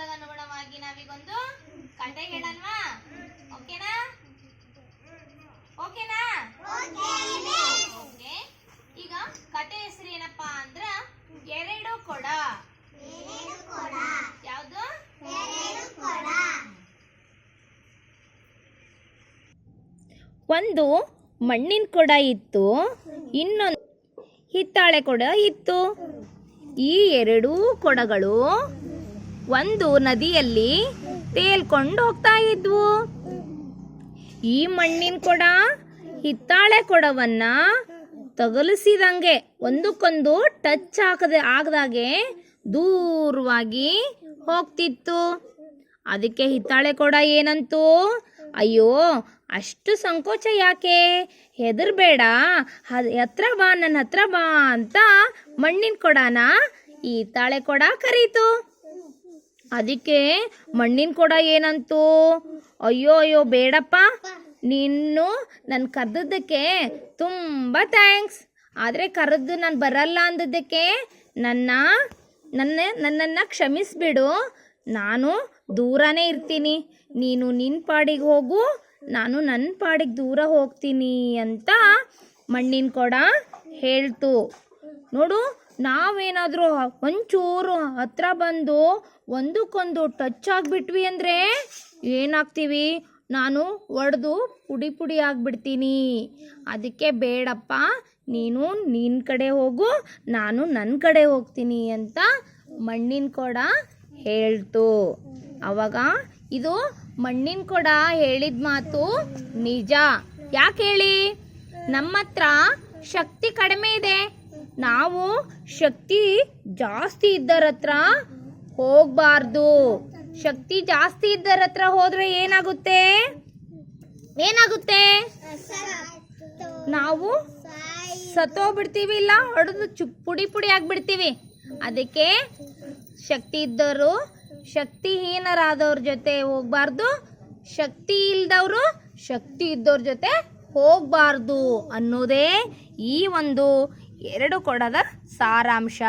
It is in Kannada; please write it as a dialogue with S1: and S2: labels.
S1: ಅನುಗುಣವಾಗಿ ನಾವೀಗೊಂದು ಕತೆ ಹೇಳಲ್ವಾ? ಓಕೆನಾ? ಓಕೆನಾ? ಓಕೆ. ಈಗ ಕತೆ ಹೆಸರು ಏನಪ್ಪಾ ಅಂದ್ರ ಎರಡು ಕೊಡ. ಯಾವುದು?
S2: ಒಂದು ಮಣ್ಣಿನ ಕೊಡ ಇತ್ತು, ಇನ್ನೊಂದು ಹಿತ್ತಾಳೆ ಕೊಡ ಇತ್ತು. ಈ ಎರಡೂ ಕೊಡಗಳು ಒಂದು ನದಿಯಲ್ಲಿ ತೇಲ್ಕೊಂಡು ಹೋಗ್ತಾ ಇದ್ವು. ಈ ಮಣ್ಣಿನ ಕೊಡ, ಹಿತ್ತಾಳೆ ಕೊಡವನ್ನ ತಗಲಿಸಿದಂಗೆ ಒಂದಕ್ಕೊಂದು ಟಚ್ ಹಾಕದೆ, ಆಗದಾಗೆ ದೂರವಾಗಿ ಹೋಗ್ತಿತ್ತು. ಅದಕ್ಕೆ ಹಿತ್ತಾಳೆ ಕೊಡ ಏನಂತು? ಅಯ್ಯೋ, ಅಷ್ಟು ಸಂಕೋಚ ಯಾಕೆ? ಹೆದರ್ಬೇಡ ಹತ್ರ ಬಾ ನನ್ನ ಹತ್ರ ಬಾ ಅಂತ ಮಣ್ಣಿನ ಕೊಡನ ಈ ತಾಳೆ ಕೊಡ ಕರೀತು. ಅದಕ್ಕೆ ಮಣ್ಣಿನ ಕೊಡ ಏನಂತು? ಅಯ್ಯೋ ಅಯ್ಯೋ, ಬೇಡಪ್ಪ. ನೀನು ನನ್ನ ಕರೆದದ್ದಕ್ಕೆ ತುಂಬ ಥ್ಯಾಂಕ್ಸ್ ಆದರೆ ಕರೆದು ನಾನು ಬರಲ್ಲ ಅಂದದ್ದಕ್ಕೆ ನನ್ನ ನನ್ನ, ನನ್ನನ್ನು ಕ್ಷಮಿಸಿಬಿಡು. ನಾನು ದೂರನೇ ಇರ್ತೀನಿ. ನೀನು ನಿನ್ನ ಪಾಡಿಗೆ ಹೋಗು, ನಾನು ನನ್ನ ಪಾಡಿಗೆ ದೂರ ಹೋಗ್ತೀನಿ ಅಂತ ಮಣ್ಣಿನ ಕೊಡ ಹೇಳ್ತು. ನೋಡು ನಾವೇನಾದರೂ ಒಂಚೂರು ಹತ್ರ ಬಂದು ಒಂದಕ್ಕೊಂದು ಟಚ್ ಆಗಿಬಿಟ್ವಿ ಅಂದರೆ ಏನಾಗ್ತೀವಿ? ನಾನು ಒಡೆದು ಪುಡಿ ಪುಡಿ ಆಗಿಬಿಡ್ತೀನಿ. ಅದಕ್ಕೆ ಬೇಡಪ್ಪ, ನೀನು ನಿನ್ನ ಕಡೆ ಹೋಗು, ನಾನು ನನ್ನ ಕಡೆ ಹೋಗ್ತೀನಿ ಅಂತ ಮಣ್ಣಿನ ಕೊಡ ಹೇಳ್ತು. ಅವಾಗ ಇದು ಮಣ್ಣಿನ ಕೊಡ ಹೇಳಿದ ಮಾತು ನಿಜ. ಯಾಕೆ ಹೇಳಿ? ನಮ್ಮ ಹತ್ರ ಶಕ್ತಿ ಕಡಿಮೆ ಇದೆ. ನಾವು ಶಕ್ತಿ ಜಾಸ್ತಿ ಇದ್ದರ ಹತ್ರ ಹೋಗ್ಬಾರ್ದು. ಶಕ್ತಿ ಜಾಸ್ತಿ ಇದ್ದರ ಹತ್ರ ಹೋದ್ರೆ ಏನಾಗುತ್ತೆ? ಏನಾಗುತ್ತೆ? ನಾವು ಸತ್ತೋಗ್ಬಿಡ್ತೀವಿ ಇಲ್ಲ ಹೊಡೆದು ಚು ಪುಡಿ ಪುಡಿ ಆಗ್ಬಿಡ್ತೀವಿ. ಅದಕ್ಕೆ ಶಕ್ತಿ ಇದ್ದವರು ಶಕ್ತಿಹೀನರಾದವ್ರ ಜೊತೆ ಹೋಗ್ಬಾರ್ದು. ಶಕ್ತಿ ಇಲ್ದವರು ಶಕ್ತಿ ಇದ್ದವ್ರ ಜೊತೆ ಹೋಗ್ಬಾರ್ದು ಅನ್ನೋದೇ ಈ ಒಂದು ಎರಡು ಕೊಡದ ಸಾರಾಂಶ.